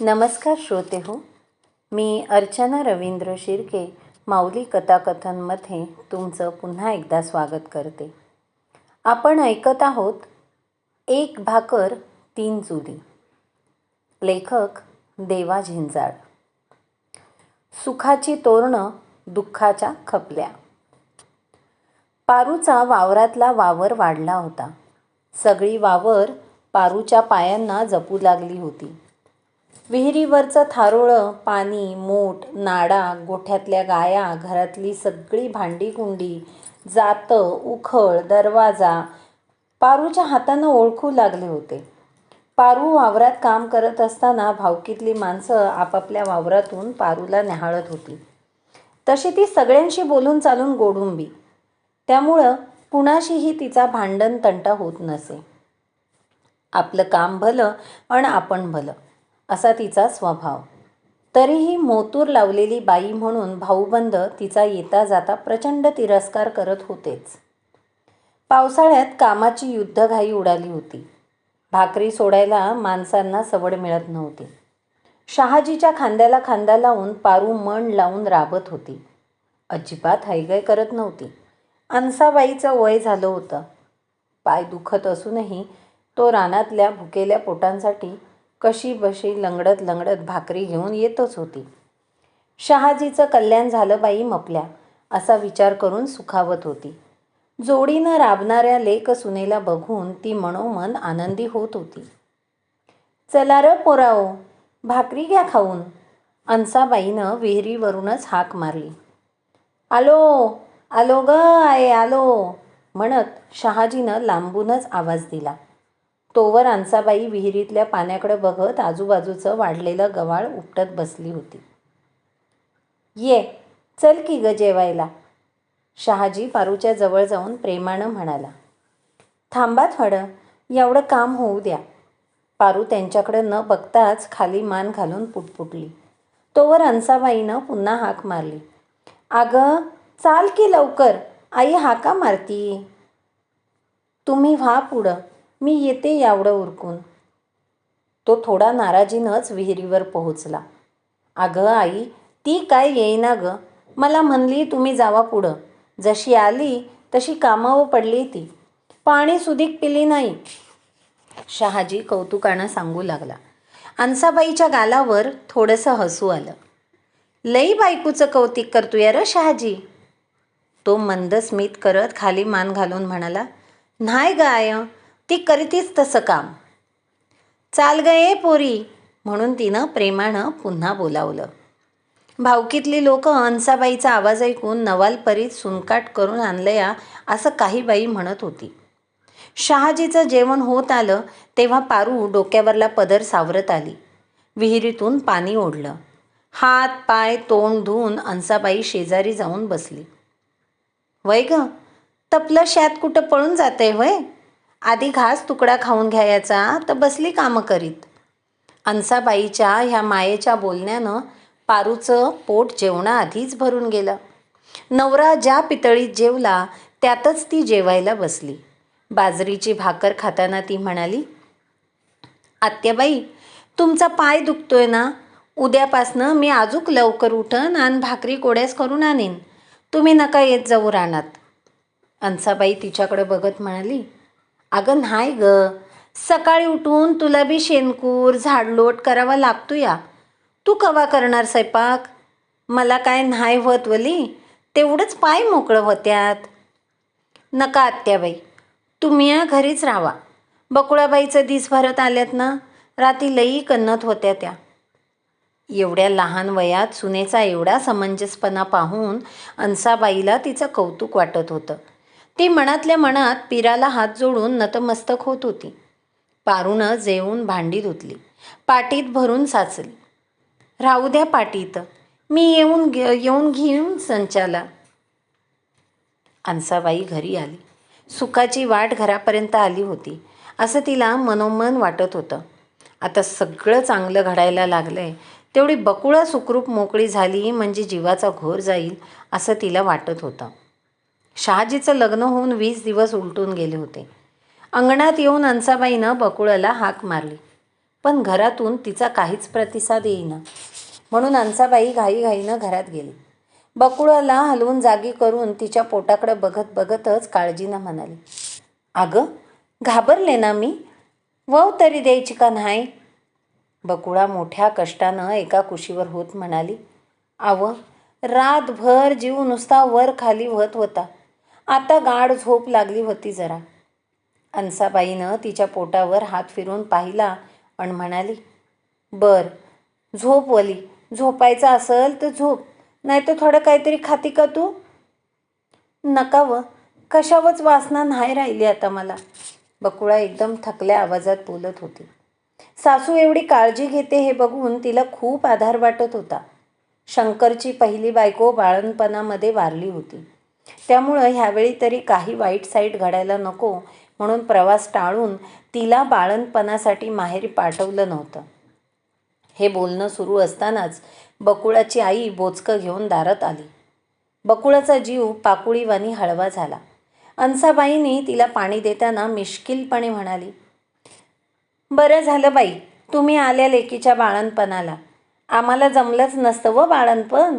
नमस्कार श्रोते हो मी अर्चना रवींद्र शिर्के माऊली कथाकथनमध्ये तुमचं पुन्हा एकदा स्वागत करते. आपण ऐकत आहोत एक भाकर तीन चुली लेखक देवा झिंजाळ. सुखाची तोरणं दुःखाच्या खपल्या. पारूचा वावरातला वावर वाढला होता. सगळी वावर पारूच्या पायांना जपू लागली होती. विहिरीवरचं थारोळं पाणी मोठ नाडा गोठ्यातल्या गाया घरातली सगळी भांडीकुंडी जातं उखळ दरवाजा पारूच्या हातानं ओळखू लागले होते. पारू वावरात काम करत असताना भावकीतली माणसं आपापल्या वावरातून पारूला न्याहाळत होती. तशी ती सगळ्यांशी बोलून चालून गोडुंबी. त्यामुळं कुणाशीही तिचा भांडण तंटा होत नसे. आपलं काम भलं आणि आपण भलं. असा तिचा स्वभाव. तरीही मोतूर लावलेली बाई म्हणून भाऊबंद तिचा येता जाता प्रचंड तिरस्कार करत होतेच. पावसाळ्यात कामाची युद्धघाई उडाली होती. भाकरी सोडायला माणसांना सवड मिळत नव्हती. शहाजीच्या खांद्याला खांदा लावून पारू मन लावून राबत होती. अजिबात हैगय करत नव्हती. अनसाबाईचं वय झालं होतं. पाय दुखत असूनही तो रानातल्या भुकेल्या पोटांसाठी कशी बशी लंगडत लंगडत भाकरी घेऊन येतच होती. शहाजीचं कल्याण झालं बाई मपल्या असा विचार करून सुखावत होती. जोडीनं राबणाऱ्या लेख सुनेला बघून ती मनोमन आनंदी होत होती. चला र पोराओ भाकरी घ्या खाऊन अन्साबाईनं विहिरीवरूनच हाक मारली. आलो आलो ग आहे आलो म्हणत शहाजीनं लांबूनच आवाज दिला. तोवर आंसाबाई विहिरीतल्या पाण्याकडे बघत आजूबाजूचं वाढलेलं गवाळ उपटत बसली होती. ये चल की ग जेवायला शहाजी पारूच्या जवळ जाऊन प्रेमानं म्हणाला. थांबा थोडं एवढं काम होऊ द्या. पारू त्यांच्याकडे न बघताच खाली मान घालून पुटपुटली. तोवर अन्साबाईनं पुन्हा हाक मारली. अगं चाल की लवकर आई हाका मारती. तुम्ही व्हा पुढं. मी येते यावडं उरकून. तो थोडा नाराजीनंच विहिरीवर पोहोचला. अगं आई ती काय येईना ग? मला म्हणली तुम्ही जावा पुढं. जशी आली तशी कामावं पडली ती. पाणी सुधीक पिली नाही. शहाजी कौतुकानं सांगू लागला. अन्साबाईच्या गालावर थोडंसं हसू आलं. लई बायकूचं कौतिक करतोय र शहाजी. तो मंद स्मित करत खाली मान घालून म्हणाला नाही गाय ती करीतीच तसं काम. चाल गये पोरी म्हणून तिनं प्रेमानं पुन्हा बोलावलं. भावकीतली लोक अंसाबाईचा आवाज ऐकून नवाल परीत सुनकाट करून आणलया असं काही बाई म्हणत होती. शहाजीचं जेवण होत आलं तेव्हा पारू डोक्यावरला पदर सावरत आली. विहिरीतून पाणी ओढलं. हात पाय तोंड धुवून अंसाबाई शेजारी जाऊन बसली. वय ग तपलं शात कुठं पळून जाते वय आधी घास तुकडा खाऊन घ्यायचा तर बसली कामं करीत. अनसाबाईच्या ह्या मायेच्या बोलण्यानं पारूचं पोट जेवणाआधीच भरून गेलं. नवरा ज्या पितळीत जेवला त्यातच ती जेवायला बसली. बाजरीची भाकर खाताना ती म्हणाली आत्याबाई तुमचा पाय दुखतोय ना? उद्यापासनं मी अजूक लवकर उठन आणि भाकरी कोड्यास करून आणीन. तुम्ही नका येत जाऊ रानात. अनसाबाई तिच्याकडे बघत म्हणाली अगं नाही ग. सकाळी उठून तुला बी शेणकूर झाडलोट करावा लागतो या तू कवा करणार स्वयंपाक? मला काय नाही होत वली. तेवढंच पाय मोकळं होत्यात. नका आत्याबाई. तुम्ही या घरीच राहा. बकुळाबाईचं दिस भरत आल्यात ना राती लई कन्नत होत्या त्या. एवढ्या लहान वयात सुनेचा एवढा समंजसपणा पाहून अन्साबाईला तिचं कौतुक वाटत होतं. ती मनातल्या मनात पिराला हात जोडून नतमस्तक होत होती. पारूनं जेवून भांडी धुतली. पाटीत भरून साचली. राहू द्या पाटीत मी येऊन येऊन घेऊन संचाला. अन्साबाई घरी आली. सुखाची वाट घरापर्यंत आली होती. असं तिला मनोमन वाटत होतं. आता सगळं चांगलं घडायला लागलं आहे तेवढी बकुळा सुखरूप मोकळी झाली म्हणजे जीवाचा घोर जाईल असं तिला वाटत होतं. शहाजीचं लग्न होऊन वीस दिवस उलटून गेले होते. अंगणात येऊन अंसाबाईनं बकुळाला हाक मारली. पण घरातून तिचा काहीच प्रतिसाद येईना. म्हणून अंसाबाई घाईघाईनं घरात गेली. बकुळाला हलवून जागी करून तिच्या पोटाकडे बघत बघतच काळजीनं म्हणाली अगं घाबरले ना मी? वव तरी द्यायची का नाही बकुळा मोठ्या कष्टानं एका कुशीवर होत म्हणाली आव रातभर जीव नुसता वर खाली होत होता. आता गाढ झोप लागली होती जरा. अंसाबाईनं तिच्या पोटावर हात फिरून पाहिला आणि म्हणाली बर झोप वली. झोपायचं असेल तर झोप. नाही तर थोडं काहीतरी खाती का तू? नका व. कशावच वासना नाही राहिली आता मला. बकुळा एकदम थकल्या आवाजात बोलत होती. सासू एवढी काळजी घेते हे बघून तिला खूप आधार वाटत होता. शंकरची पहिली बायको बाळणपणामध्ये वारली होती. त्यामुळं ह्यावेळी तरी काही वाईट साईट घडायला नको म्हणून प्रवास टाळून तिला बाळणपणासाठी माहेरी पाठवलं नव्हतं. हे बोलणं सुरू असतानाच बकुळाची आई बोचकं घेऊन दारात आली. बकुळाचा जीव पाकुळीवानी हळवा झाला. अंसाबाईंनी तिला पाणी देताना मिश्किलपणे म्हणाली बरं झालं बाई तुम्ही आल्या लेकीच्या बाळणपणाला आम्हाला जमलंच नसतं व बाळणपण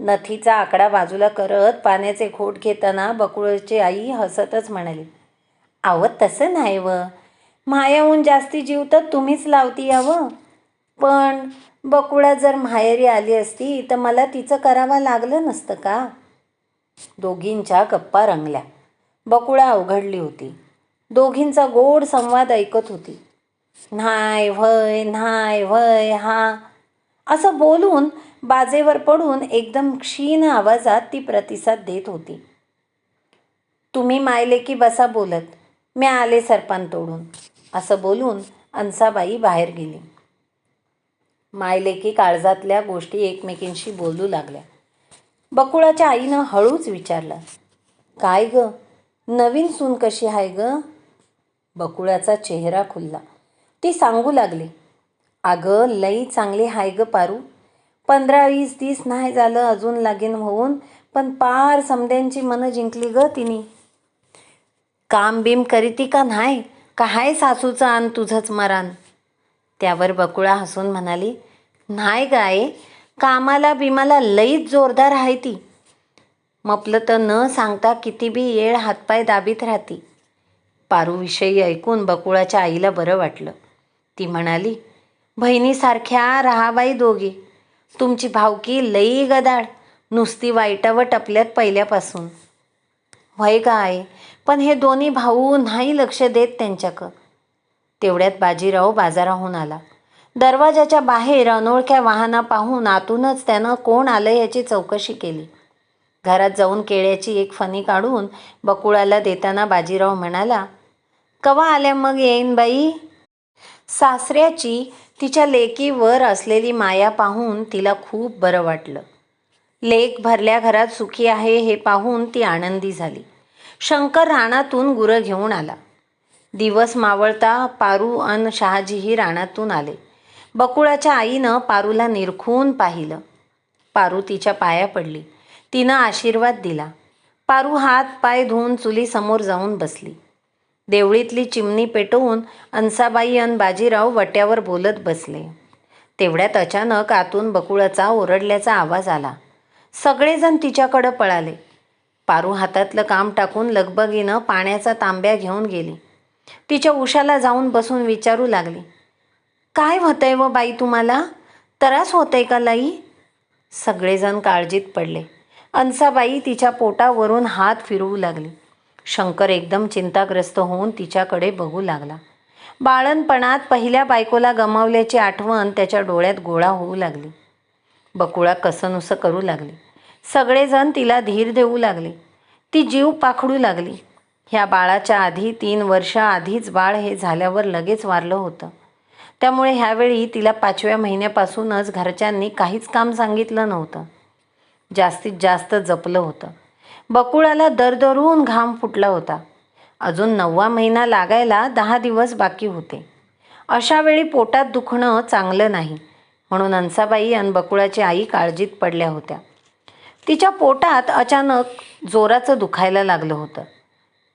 नथीचा आकडा बाजूला करत पाण्याचे घोट घेताना बकुळची आई हसतच म्हणाली आव तसं नाही व. मायाहून जास्ती जीव तर तुम्हीच लावती यावं पण बकुळा जर माहेरी आली असती तर मला तिचं करावं लागलं नसतं का? दोघींच्या गप्पा रंगल्या. बकुळा अवघडली होती. दोघींचा गोड संवाद ऐकत होती. न्हाय व्हय न्हाय व्हय हा. असं बोलून बाजेवर पडून एकदम क्षीण आवाजात ती प्रतिसाद देत होती. तुम्ही मायले की बसा बोलत मी आले सरपान तोडून असं बोलून अंसाबाई बाहेर गेली. मायलेकी काळजातल्या गोष्टी एकमेकींशी बोलू लागल्या. बकुळाच्या आईनं हळूच विचारलं काय ग नवीन सून कशी आहे ग? बकुळाचा चेहरा खुलला. ती सांगू लागली अगं लई चांगली हाय ग पारू पंधरा वीस तीस नाही झालं अजून लागीन होऊन पण पार समद्यांची मनं जिंकली ग तिने. काम बीम करीती का नाही? का हाय सासूचं आण तुझंच मरान? त्यावर बकुळा हसून म्हणाली नाही गाय कामाला बिमाला लईच जोरदार आहे ती. मपलं तर न सांगता किती बी येळ हातपाय दाबीत राहती. पारूविषयी ऐकून बकुळाच्या आईला बरं वाटलं. ती म्हणाली बहिणीसारख्या राहाबाई दोघी तुमची भावकी लई गदाळ नुसती वाईटावर टपल्यात पहिल्यापासून. व्हय गाय पण हे दोन्ही भाऊ नाही लक्ष देत त्यांच्याकडं तेवढ्यात बाजीराव बाजाराहून आला. दरवाजाच्या बाहेर अनोळख्या वाहना पाहून आतूनच त्यानं कोण आलं याची चौकशी केली. घरात जाऊन केळ्याची एक फणी काढून बकुळाला देताना बाजीराव म्हणाला कवा आल्या मग येईन बाई? सासऱ्याची तिच्या लेकीवर असलेली माया पाहून तिला खूप बरं वाटलं. लेक भरल्या घरात सुखी आहे हे पाहून ती आनंदी झाली. शंकर रानातून गुरं घेऊन आला. दिवस मावळता पारू अन शहाजीही रानातून आले. बकुळाच्या आईनं पारूला निरखून पाहिलं. पारू तिच्या पाया पडली. तिनं आशीर्वाद दिला. पारू हात पाय धुवून चुलीसमोर जाऊन बसली. देवळीतली चिमणी पेटवून अंसाबाई अन बाजीराव वट्यावर बोलत बसले. तेवढ्यात अचानक आतून बकुळाचा ओरडल्याचा आवाज आला. सगळेजण तिच्याकडं पळाले. पारू हातातलं काम टाकून लगबगीनं पाण्याचा तांब्या घेऊन गेली. तिच्या उशाला जाऊन बसून विचारू लागली. काय होतंय व बाई तुम्हाला? त्रास होतंय का लाई सगळेजण काळजीत पडले. अंसाबाई तिच्या पोटावरून हात फिरवू लागली. शंकर एकदम चिंताग्रस्त होऊन तिच्याकडे बघू लागला. बाळणपणात पहिल्या बायकोला गमावल्याची आठवण त्याच्या डोळ्यात गोळा होऊ लागली. बकुळा कसनुसं करू लागली. सगळेजण तिला धीर देऊ लागले. ती जीव पाखडू लागली. ह्या बाळाच्या आधी तीन वर्ष आधीच बाळ हे झाल्यावर लगेच वारलं होतं. त्यामुळे ह्यावेळी तिला पाचव्या महिन्यापासूनच घरच्यांनी काहीच काम सांगितलं नव्हतं. जास्तीत जास्त जपलं होतं. बकुळाला दरदरून घाम फुटला होता. अजून नववा महिना लागायला दहा दिवस बाकी होते. अशा वेळी पोटात दुखणं चांगलं नाही म्हणून अंसाबाई आणि बकुळाची आई काळजीत पडल्या होत्या. तिच्या पोटात अचानक जोराचं दुखायला लागलं होतं.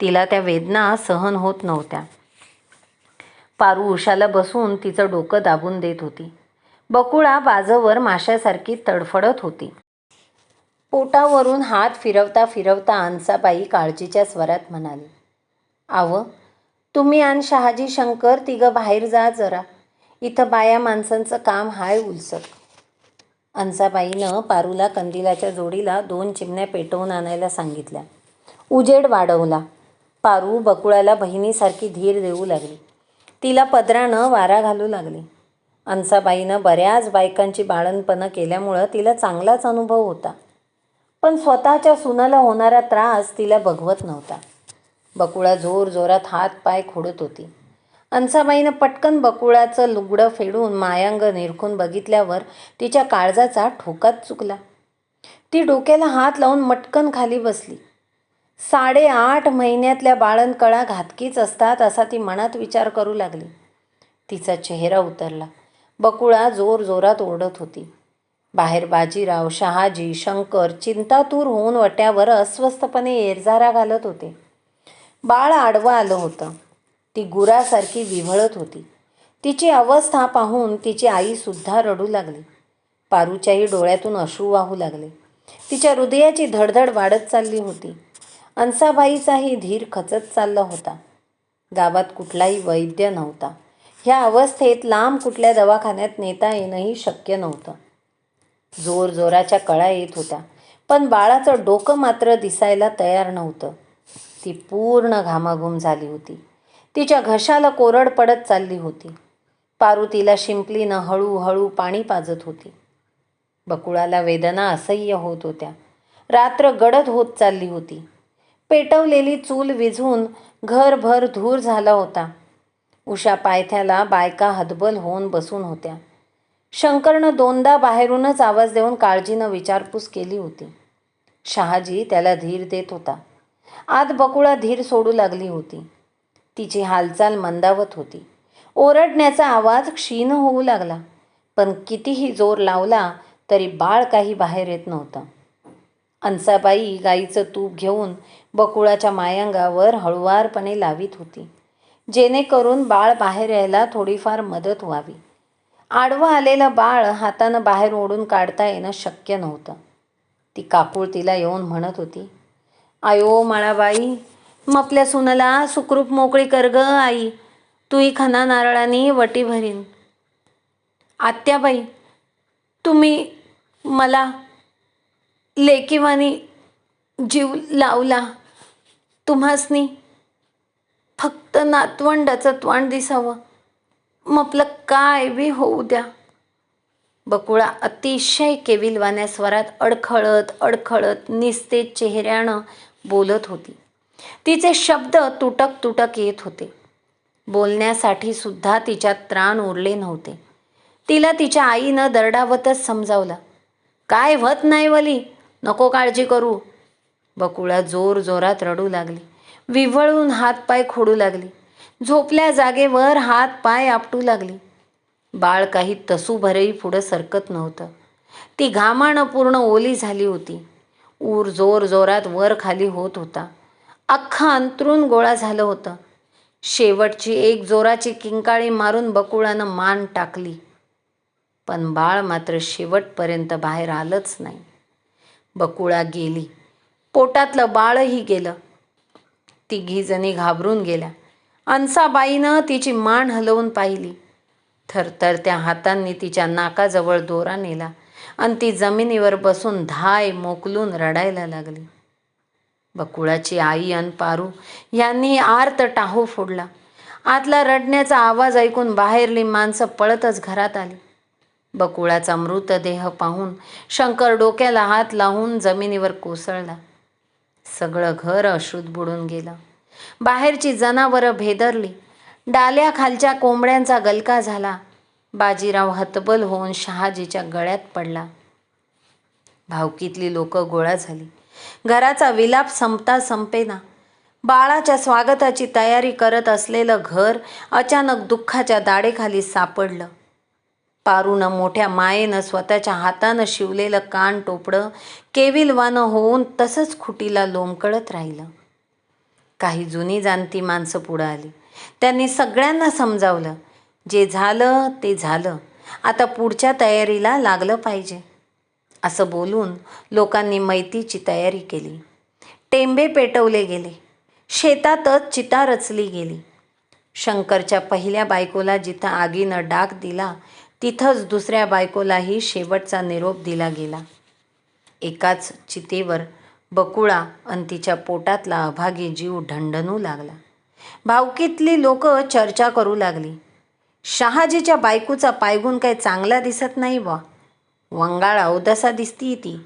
तिला त्या वेदना सहन होत नव्हत्या. पारू उशाला बसून तिचं डोकं दाबून देत होती. बकुळा बाजवर माशासारखी तडफडत होती. पोटावरून हात फिरवता फिरवता अंसाबाई काळजीच्या स्वरात म्हणाली आव तुम्ही आणि शहाजी शंकर तिघं बाहेर जा जरा. इथं बाया माणसांचं काम हाय उलसक. अंसाबाईनं पारूला कंदिलाच्या जोडीला दोन चिमण्या पेटवून आणायला सांगितल्या. उजेड वाढवला. पारू बकुळाला बहिणीसारखी धीर देऊ लागली. तिला पदरानं वारा घालू लागली. अंसाबाईनं बऱ्याच बायकांची बाळणपणं केल्यामुळं तिला चांगलाच अनुभव होता. पण स्वतःच्या सुनाला होणारा त्रास तिला बघवत नव्हता. बकुळा जोर जोरात हात पाय खोडत होती. अंसाबाईनं पटकन बकुळाचं लुगडं फेडून मायांग निरखून बघितल्यावर तिच्या काळजाचा ठोकाच चुकला. ती डोक्याला हात लावून मटकन खाली बसली. साडेआठ महिन्यातल्या बाळणकळा घातकीच असतात असा ती मनात विचार करू लागली. तिचा चेहरा उतरला. बकुळा जोर जोरात ओरडत होती. बाहेर बाजीराव शहाजी शंकर चिंतातूर होऊन वट्यावर अस्वस्थपणे एरझारा घालत होते. बाळ आडवं आलं होतं. ती गुरासारखी विव्हळत होती. तिची अवस्था पाहून तिची आईसुद्धा रडू लागली. पारूच्याही डोळ्यातून अश्रू वाहू लागले. तिच्या हृदयाची धडधड वाढत चालली होती. अंसाबाईचाही धीर खचत चालला होता. गावात कुठलाही वैद्य नव्हता. ह्या अवस्थेत लांब कुठल्या दवाखान्यात नेता येणंही शक्य नव्हतं. जोर जोराच्या कळा येत होत्या. पण बाळाचं डोकं मात्र दिसायला तयार नव्हतं. ती पूर्ण घामाघूम झाली होती. तिच्या घशाला कोरड पडत चालली होती. पारू तिला शिंपलीनं हळूहळू पाणी पाजत होती. बकुळाला वेदना असह्य होत होत्या. रात्र गडद होत चालली होती. पेटवलेली चूल विझून घरभर धूर झाला होता. उषा पायथ्याला बायका हतबल होऊन बसून होत्या. शंकरनं दोनदा बाहेरूनच आवाज देऊन काळजीनं विचारपूस केली होती. शहाजी त्याला धीर देत होता. आत बकुळा धीर सोडू लागली होती. तिची हालचाल मंदावत होती. ओरडण्याचा आवाज क्षीण होऊ लागला. पण कितीही जोर लावला तरी बाळ काही बाहेर येत नव्हतं. अंसाबाई गाईचं तूप घेऊन बकुळाच्या मायांगावर हळुवारपणे लावीत होती. जेणेकरून बाळ बाहेर यायला थोडीफार मदत व्हावी. आडवं आलेलं बाळ हातानं बाहेर ओढून काढता येणं शक्य नव्हतं. ती काकूळ तिला येऊन म्हणत होती आयो माळाबाई मपल्या सुनाला सुखरूप मोकळी कर ग आई. तूही खना नारळाने वटी भरीन. आत्याबाई तुम्ही मला लेकीवानी जीव लावला. तुम्हासनी फक्त नातवंडाचं त्वाण दिसावं. मपलं काय बी होऊ द्या. बकुळा अतिशय केविलवाण्या स्वरात अडखळत अडखळत निस्तेज चेहऱ्यानं बोलत होती. तिचे शब्द तुटक तुटक येत होते. बोलण्यासाठी सुद्धा तिच्यात त्राण उरले नव्हते. तिला तिच्या आईनं दरडावतच समजावलं काय व्हत नाही वली नको काळजी करू. बकुळा जोर जोरात रडू लागली. विव्हळून हातपाय खोडू लागली. झोपल्या जागेवर हात पाय आपटू लागली. बाळ काही तसूभरही पुढं सरकत नव्हतं. ती घामानं पूर्ण ओली झाली होती. ऊर जोर जोरात वर खाली होत होता. अख्खा अंतरून गोळा झालं होतं. शेवटची एक जोराची किंकाळी मारून बकुळानं मान टाकली. पण बाळ मात्र शेवटपर्यंत बाहेर आलंच नाही. बकुळा गेली. पोटातलं बाळही गेलं. तिघीजणी घाबरून गेल्या. अंसाबाईनं तिची मान हलवून पाहिली. थरथरत्या हातांनी तिच्या नाकाजवळ दोरा नेला आणि ती जमिनीवर बसून धाय मोकलून रडायला लागली. बकुळाची आई अन पारू यांनी आर्त टाहो फोडला. आतला रडण्याचा आवाज ऐकून बाहेरली माणसं पळतच घरात आली. बकुळाचा मृतदेह पाहून शंकर डोक्याला हात लावून जमिनीवर कोसळला. सगळं घर अश्रुत बुडून गेलं. बाहेरची जनावरं भेदरली. डाल्या खालच्या कोंबड्यांचा गलका झाला. बाजीराव हतबल होऊन शहाजीच्या गळ्यात पडला. भावकीतली लोक गोळा झाली. घराचा विलाप संपता संपेना. बाळाच्या स्वागताची तयारी करत असलेलं घर अचानक दुःखाच्या दाडेखाली सापडलं. पारूनं मोठ्या मायेनं स्वतःच्या हातानं शिवलेलं कान टोपडं केविलवानं होऊन तसंच खुटीला लोंबकळत राहिलं. काही जुनी जाणती माणसं पुढं आली. त्यांनी सगळ्यांना समजावलं. जे झालं ते झालं. आता पुढच्या तयारीला लागलं पाहिजे. असं बोलून लोकांनी मैतीची तयारी केली. टेंबे पेटवले गेले. शेतातच चिता रचली गेली. शंकरच्या पहिल्या बायकोला जिथं आगीनं डाग दिला तिथंच दुसऱ्या बायकोलाही शेवटचा निरोप दिला गेला. एकाच चितेवर बकुळा आणि तिच्या पोटातला अभागी जीव ढंढणू लागला. भावकीतली लोक चर्चा करू लागली. शहाजीच्या बायकोचा पायगुण काही चांगला दिसत नाही बा वंगाळ अवदसा दिसती ती.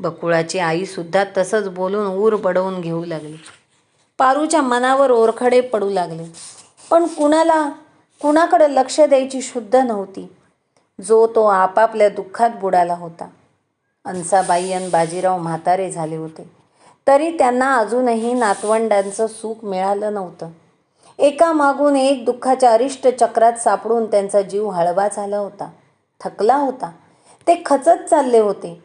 बकुळाची आईसुद्धा तसंच बोलून ऊर बडवून घेऊ लागली. पारूच्या मनावर ओरखडे पडू लागले. पण कुणाला कुणाकडे लक्ष द्यायची शुद्ध नव्हती. जो तो आपापल्या दुःखात बुडाला होता. अंसाबाई आणि बाजीराव म्हातारे झाले होते. तरी त्यांना अजूनही नातवंडांचं सुख मिळालं नव्हतं. एका मागून एक दुःखाच्या अरिष्ट चक्रात सापडून त्यांचा जीव हळवा झाला होता. थकला होता. ते खचत चालले होते.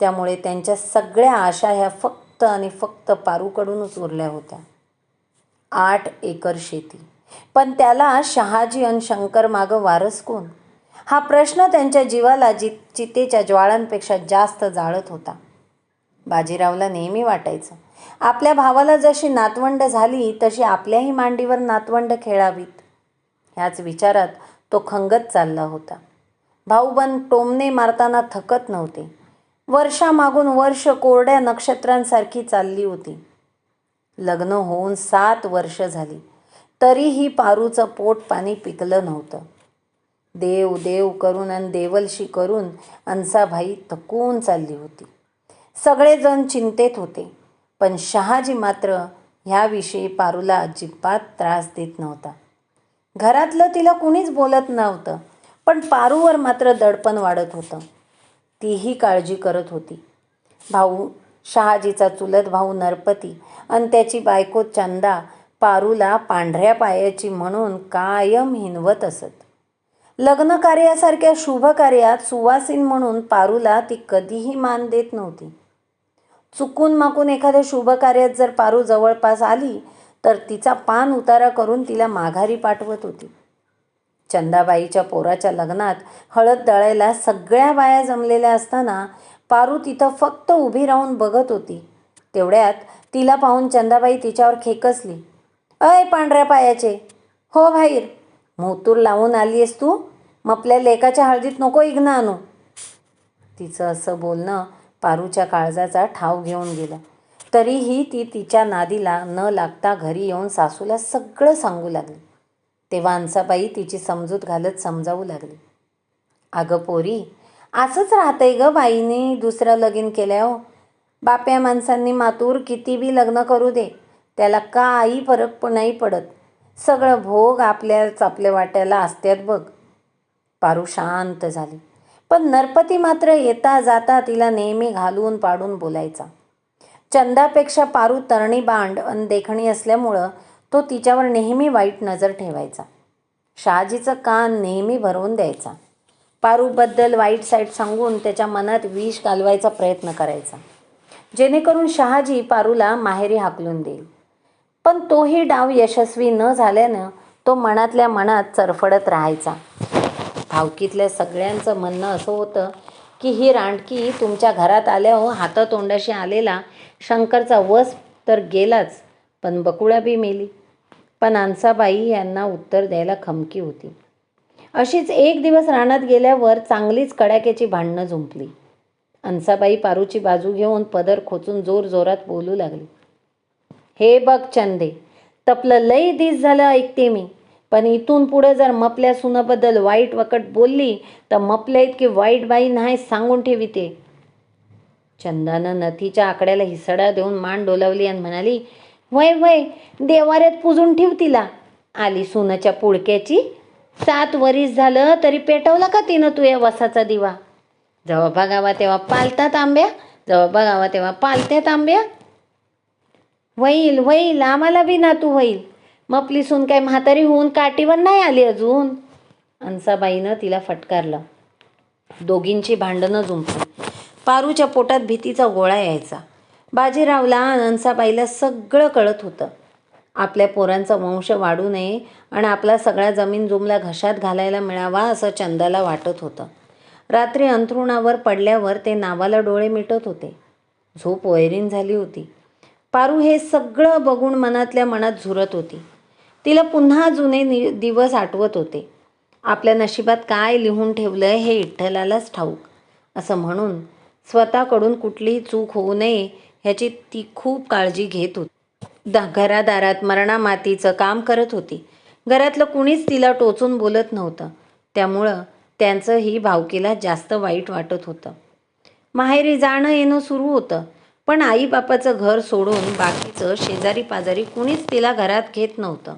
त्यामुळे त्यांच्या सगळ्या आशा ह्या फक्त आणि फक्त पारूकडूनच उरल्या होत्या. आठ एकर शेती. पण त्याला शहाजी आणि शंकर मागं वारस कोण? हा प्रश्न त्यांच्या जीवाला जि चितेच्या ज्वाळांपेक्षा जास्त जाळत होता. बाजीरावला नेहमी वाटायचं आपल्या भावाला जशी नातवंड झाली तशी आपल्याही मांडीवर नातवंड खेळावीत. ह्याच विचारात तो खंगत चालला होता. भाऊबंद टोमणे मारताना थकत नव्हते. वर्षामागून वर्ष कोरड्या नक्षत्रांसारखी चालली होती. लग्न होऊन सात वर्ष झाली. तरीही पारूचं पोट पाणी पिकलं नव्हतं. देव देव करून आणि देवलशी करून अंसाभाई थकून चालली होती. सगळेजण चिंतेत होते पण शहाजी मात्र ह्याविषयी पारूला अजिबात त्रास देत नव्हता. घरातलं तिला कुणीच बोलत नव्हतं पण पारूवर मात्र दडपण वाढत होतं. तीही काळजी करत होती. भाऊ शहाजीचा चुलत भाऊ नरपती आणि त्याची बायको चंदा पारूला पांढऱ्या पायाची म्हणून कायम हिनवत असत. लग्न कार्यासारख्या शुभ कार्यात सुवासीन म्हणून पारूला ती कधीही मान देत नव्हती. चुकून माकून एखाद्या शुभ कार्यात जर पारू जवळपास आली तर तिचा पान उतारा करून तिला माघारी पाठवत होती. चंदाबाईच्या पोराच्या लग्नात हळद दळायला सगळ्या बाया जमलेल्या असताना पारू तिथं फक्त उभी राहून बघत होती. तेवढ्यात तिला पाहून चंदाबाई तिच्यावर खेकसली. अय पांढऱ्या पायाचे! हो भाईर! मोतूर लावून आली आहेस तू? मग आपल्या लेकाच्या हळदीत नको इग्न आणू. तिचं असं बोलणं पारूच्या काळजाचा ठाव घेऊन गेलं. तरीही ती तिच्या नादीला न लागता घरी येऊन सासूला सगळं सांगू लागली. तेव्हा अंसाबाई तिची समजूत घालत समजावू लागली. अगं पोरी असंच राहतंय ग बाईने दुसरं लगीन केल्यावर. बाप्या माणसांनी मातूर किती बी लग्न करू दे त्याला काही फरक पण नाही पडत. सगळं भोग आपल्याच आपल्या वाट्याला असत्यात बघ. पारू शांत झाली. पण नरपती मात्र येता जाता तिला नेहमी घालून पाडून बोलायचा. चंदापेक्षा पारू तरणी बांड अन देखणी असल्यामुळं तो तिच्यावर नेहमी वाईट नजर ठेवायचा. शहाजीचं कान नेहमी भरवून द्यायचा. पारूबद्दल वाईट साईट सांगून त्याच्या मनात विष घालवायचा प्रयत्न करायचा. जेणेकरून शहाजी पारूला माहेरी हाकलून देईल. पण तोही डाव यशस्वी न झाल्यानं तो मनातल्या मनात चरफडत राहायचा. भावकीतल्या सगळ्यांचं म्हणणं असं होतं की ही रांडकी तुमच्या घरात आल्यावर हातातोंडाशी आलेला शंकरचा वस तर गेलाच पण बकुळा बी मेली. पण अंसाबाई यांना उत्तर द्यायला खमकी होती. अशीच एक दिवस रानात गेल्यावर चांगलीच कडाक्याची भांडणं झुंपली. अंसाबाई पारूची बाजू घेऊन पदर खोचून जोर जोरात बोलू लागली. हे बघ चंदे तपलं लई दिस झालं ऐकते मी. पण इथून पुढं जर मपल्या सुनाबद्दल वाईट वकट बोलली तर मपल्या इतकी वाईट बाई नाही सांगून ठेवी ते चंदानं नथीच्या आकड्याला हिसडा देऊन मान डोलावली आणि म्हणाली वय वय देवाऱ्यात पुजून ठेव तिला. आली सुनाच्या पुळक्याची सात वरीस झालं तरी पेटवला का तिनं तू या वसाचा दिवा? जवळ बघावा तेव्हा पालतात आंब्या जवळ बघावा तेव्हा पालत्यात आंब्या. होईल होईल आम्हाला बी नातू होईल. मपली सून काय म्हातारी होऊन काठीवर नाही आली अजून? अंसाबाईनं तिला फटकारलं. दोघींची भांडणं जुंपली पारूच्या पोटात भीतीचा गोळा यायचा. बाजीरावला अंसाबाईला सगळं कळत होतं. आपल्या पोरांचा वंश वाढू नये आणि आपला सगळा जमीन जुमला घशात घालायला मिळावा असं चंदाला वाटत होतं. रात्री अंथरुणावर पडल्यावर ते नावाला डोळे मिटत होते. झोप वैरीण झाली होती. पारू हे सगळं बघून मनातल्या मनात झुरत होती. तिला पुन्हा जुने नि दिवस आठवत होते. आपल्या नशिबात काय लिहून ठेवलं हे विठ्ठलालाच ठाऊक. असं म्हणून स्वतःकडून कुठलीही चूक होऊ नये ह्याची ती खूप काळजी घेत होती. दा घरादारात मरणामातीचं काम करत होती. घरातलं कुणीच तिला टोचून बोलत नव्हतं. त्यामुळं त्यांचंही भावकीला जास्त वाईट वाटत होतं. माहेरी जाणं येणं सुरू होतं. पण आईबापाचं घर सोडून बाकीचं शेजारी पाजारी कुणीच तिला घरात घेत नव्हतं.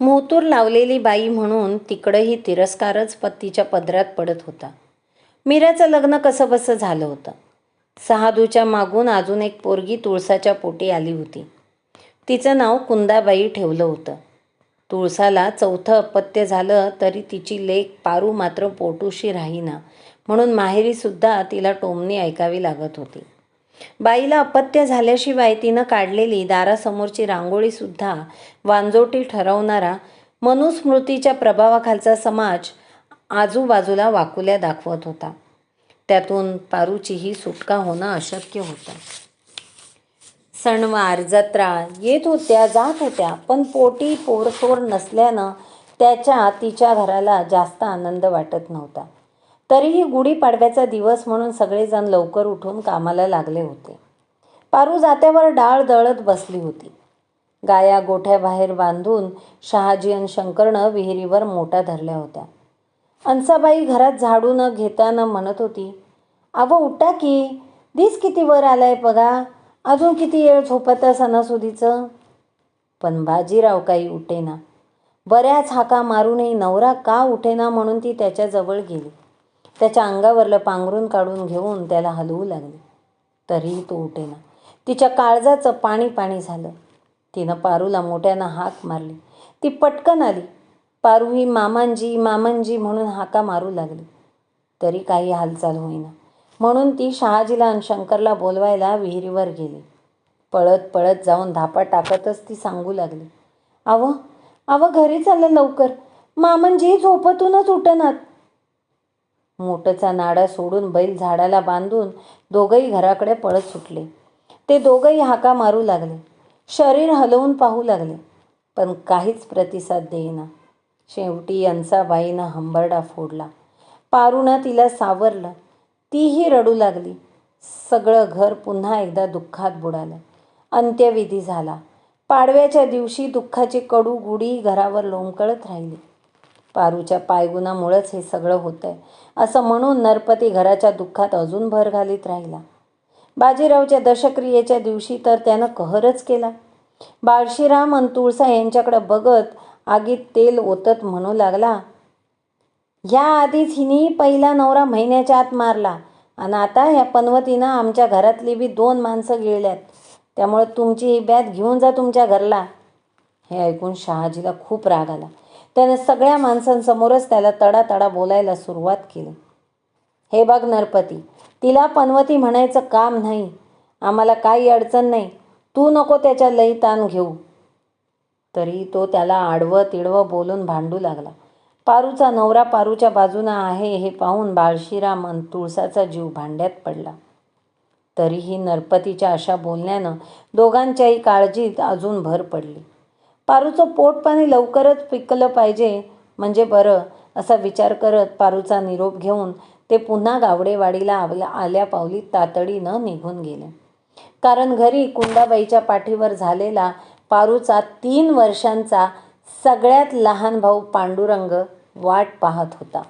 मोतूर लावलेली बाई म्हणून तिकडंही तिरस्कारच पत्तीच्या पदरात पडत होता. मीराचं लग्न कसंबसं झालं होतं? सहादूच्या मागून अजून एक पोरगी तुळसाच्या पोटी आली होती. तिचं नाव कुंदाबाई ठेवलं होतं. तुळसाला चौथं अपत्य झालं तरी तिची लेख पारू मात्र पोटूशी राहीना म्हणून माहेरीसुद्धा तिला टोमणी ऐकावी लागत होती. बाईला अपत्य झाल्याशिवाय तिनं काढलेली दारासमोरची रांगोळीसुद्धा वांजोटी ठरवणारा मनुस्मृतीच्या प्रभावाखालचा समाज आजूबाजूला वाकुल्या दाखवत होता. त्यातून पारूचीही सुटका होणं अशक्य होतं. सणवार जत्रा येत होत्या जात होत्या पण पोटी पोरसोर नसल्यानं त्याच्या तिच्या घराला जास्त आनंद वाटत नव्हता. तरीही गुढीपाडव्याचा दिवस म्हणून सगळेजण लवकर उठून कामाला लागले होते. पारू जात्यावर डाळ दळत बसली होती. गाया गोठ्याबाहेर बांधून शहाजी आणि शंकरनं विहिरीवर मोठा धरल्या होत्या. अंसाबाई घरात झाडू न घेताना म्हणत होती अव उठा की. दिस किती वर आलाय बघा. अजून किती वेळ झोपता सणासुदीचं पण बाजीराव काही उठेना. बऱ्याच हाका मारूनही नवरा का उठेना म्हणून ती त्याच्याजवळ गेली. त्याच्या अंगावरलं पांघरून काढून घेऊन त्याला हलवू लागली. तरीही तो उठेना. तिच्या काळजाचं पाणी पाणी झालं. तिनं पारूला मोठ्यानं हाक मारली. ती पटकन आली. पारू ही मामांजी मामांजी म्हणून हाका मारू लागली. तरी काही हालचाल होईना. म्हणून ती शहाजीला आणि शंकरला बोलवायला विहिरीवर गेली. पळत पळत जाऊन धापा टाकतच ती सांगू लागली. अव अव घरी चाललं लवकर. मामनजी झोपतूनच उठनात. मोठचा नाडा सोडून बैल झाडाला बांधून दोघंही घराकडे पळत सुटले. ते दोघंही हाका मारू लागले. शरीर हलवून पाहू लागले पण काहीच प्रतिसाद देईना. शेवटी अंसाबाईनं हंबरडा फोडला. पारुणं तिला सावरलं. तीही रडू लागली. सगळं घर पुन्हा एकदा दुःखात बुडालं. अंत्यविधी झाला. पाडव्याच्या दिवशी दुःखाची कडू गुढी घरावर लोंबकळत राहिली. पारूच्या पायगुणामुळंच हे सगळं होतंय. असं म्हणून नरपती घराच्या दुःखात अजून भर घालीत राहिला. बाजीरावच्या दशक्रियेच्या दिवशी तर त्यानं कहरच केला. बाळशीराम आणि तुळसा यांच्याकडे बघत आगीत तेल ओतत म्हणू लागला ह्या आधीच हिने पहिला नवरा महिन्याच्या आत मारला आणि आता ह्या पनवतीनं आमच्या घरातली बी दोन माणसं गिळल्यात. त्यामुळे तुमची ही बॅत घेऊन जा तुमच्या घरला. हे ऐकून शहाजीला खूप राग आला. त्याने सगळ्या माणसांसमोरच त्याला तडा तडा बोलायला सुरुवात केली. हे बघ नरपती तिला पनवती म्हणायचं काम नाही. आम्हाला काही अडचण नाही. तू नको त्याच्या लई ताण घेऊ. तरी तो त्याला आडवं तिडवं बोलून भांडू लागला. पारूचा नवरा पारूच्या बाजूनं आहे हे पाहून बाळशीराम अन तुळसाचा जीव भांड्यात पडला. तरीही नरपतीच्या अशा बोलण्यानं दोघांच्याही काळजीत अजून भर पडली. पारूचं पोट पाणी लवकरच पिकलं पाहिजे. म्हणजे बरं असा विचार करत पारूचा निरोप घेऊन ते पुन्हा गावडेवाडीला आवल्या आल्या पावली तातडीनं निघून गेले. कारण घरी कुंडाबाईच्या पाठीवर झालेला पारूचा तीन वर्षांचा सगळ्यात लहान भाऊ पांडुरंग वाट पाहत होता.